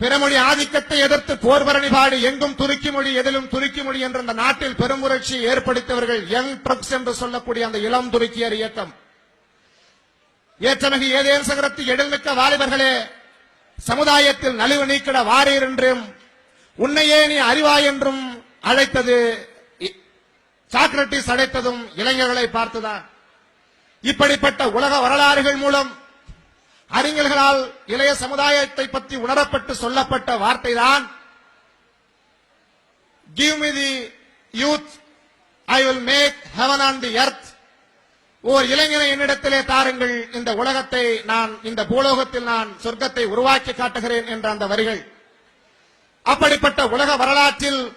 பிறமொழி ஆதிக்கத்தை எதிர்த்து போர்வரணி பாடி எங்கும் துருக்கி மொழி எதிலும் துருக்கி மொழி என்ற அந்த நாட்டில் பெரும் புரட்சியை ஏற்படுத்தியவர்கள் யங் ட்ரக்ஸ் என்று சொல்லக்கூடிய அந்த இளம் துருக்கியர் இயக்கம். ஏற்றமிகு ஏதேன் சகரத்து எழில்மிக்க வாலிபர்களே சமுதாயத்தில் நலிவு நீக்கிட வாரீர் என்றும் உன்னையே நீ அறிவாய் என்றும் அழைத்தது இ- சாக்ரட்டிஸ் அழைத்ததும் இளைஞர்களை பார்த்துதான். இப்படிப்பட்ட உலக வரலாறுகள் மூலம் அறிஞர்களால் இளைய சமுதாயத்தை பற்றி உணரப்பட்டு சொல்லப்பட்ட வார்த்தைதான் give me the youth I will make heaven on the earth ஓர் இளைஞனை என்னிடத்திலே தாருங்கள். இந்த உலகத்தை நான் இந்த பூலோகத்தில் நான் சொர்க்கத்தை உருவாக்கி காட்டுகிறேன் என்ற அந்த வரிகள். அப்படிப்பட்ட உலக வரலாற்றில்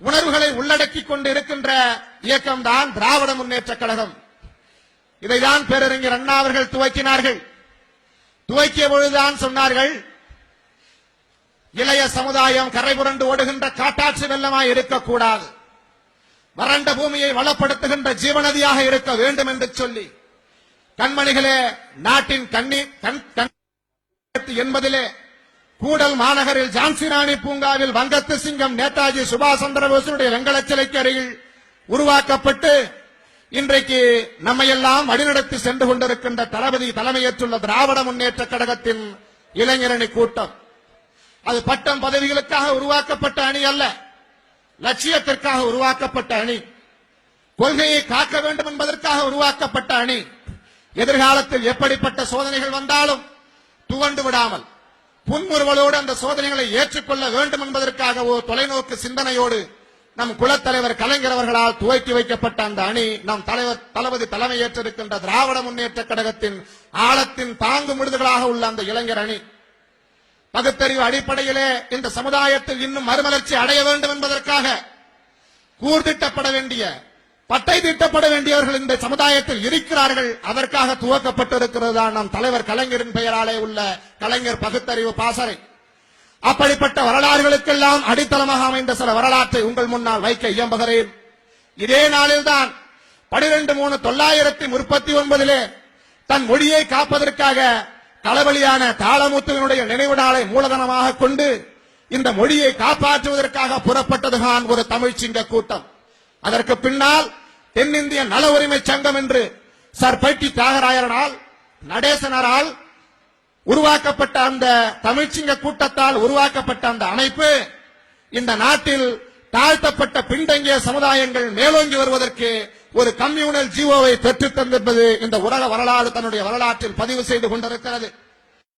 உணர்வுகளை உள்ளடக்கிக் கொண்டு இருக்கின்ற இயக்கம்தான் திராவிட முன்னேற்ற கழகம். இதைதான் பேரறிஞர் அண்ணா அவர்கள் துவக்கினார்கள். துவக்கிய பொழுதுதான் சொன்னார்கள் இளைய சமுதாயம் கரை புரண்டு ஓடுகின்ற காட்டாட்சி வெள்ளமாய் இருக்கக்கூடாது. வறண்ட பூமியை வளப்படுத்துகின்ற ஜீவநதியாக இருக்க வேண்டும் என்று சொல்லி கண்மணிகளே நாட்டின் கண்ணி கண் என்பதிலே கூடல் மாநகரில் ஜான்சி ராணி பூங்காவில் வங்கத்து சிங்கம் நேதாஜி சுபாஷ் சந்திர போஸுடைய சிலைக்கு அருகில் உருவாக்கப்பட்டு இன்றைக்கு நம்மையெல்லாம் வழிநடத்தி சென்று கொண்டிருக்கின்ற தளபதி தலைமையேற்றுள்ள திராவிட முன்னேற்ற கழகத்தின் இளைஞரணி கூட்டம். அது பட்டம் பதவிகளுக்காக உருவாக்கப்பட்ட அணி அல்ல லட்சியத்திற்காக உருவாக்கப்பட்ட அணி. கொள்கையை காக்க வேண்டும் என்பதற்காக உருவாக்கப்பட்ட அணி. எதிர்காலத்தில் எப்படிப்பட்ட சோதனைகள் வந்தாலும் துவண்டு விடாமல் புன்முறுவலோடு அந்த சோதனைகளை ஏற்றுக்கொள்ள வேண்டும் என்பதற்காகவோ தொலைநோக்கு சிந்தனையோடு நம் குலத்தலைவர் கலைஞர் அவர்களால் துவக்கி வைக்கப்பட்ட அந்த அணி நம் தலைவர் தளபதி தலைமையேற்றிருக்கின்ற திராவிட முன்னேற்ற கழகத்தின் ஆழத்தின் தாங்கு விடுதலாக உள்ள அந்த இளைஞர் அணி. பகுத்தறிவு அடிப்படையிலே இந்த சமுதாயத்தில் இன்னும் மறுமலர்ச்சி அடைய வேண்டும் என்பதற்காக கூர்திட்டப்பட வேண்டிய பட்டை தீட்டப்பட வேண்டியவர்கள் இந்த சமுதாயத்தில் இருக்கிறார்கள். அதற்காக துவக்கப்பட்டிருக்கிறது தான் நம் தலைவர் கலைஞரின் பெயராலே உள்ள கலைஞர் பகுத்தறிவு பாசறை. அப்படிப்பட்ட வரலாறுகளுக்கெல்லாம் அடித்தளமாக அமைந்த சில வரலாற்றை உங்கள் முன்னால் வைக்க இயம்புகிறேன். இதே நாளில்தான் பனிரெண்டு மூணு தொள்ளாயிரத்தி முப்பத்தி ஒன்பதிலே தன் மொழியை காப்பதற்காக களபலியான தாளமுத்துவனுடைய நினைவு நாளை மூலதனமாக கொண்டு இந்த மொழியை காப்பாற்றுவதற்காக புறப்பட்டதுதான் ஒரு தமிழ் சிங்க கூட்டம். அதற்கு பின்னால் தென்னிந்திய நல உரிமை சங்கம் என்று சர் பைட்டி தியாகராயரனால் நடேசனரால் உருவாக்கப்பட்ட அந்த தமிழ்ச்சிங்க கூட்டத்தால் உருவாக்கப்பட்ட அந்த அமைப்பு இந்த நாட்டில் தாழ்த்தப்பட்ட பின்தங்கிய சமுதாயங்கள் மேலோங்கி வருவதற்கு ஒரு கம்யூனல் ஜீவோவை பெற்றுத் தந்திருப்பது இந்த உலக வரலாறு தன்னுடைய வரலாற்றில் பதிவு செய்து கொண்டிருக்கிறது.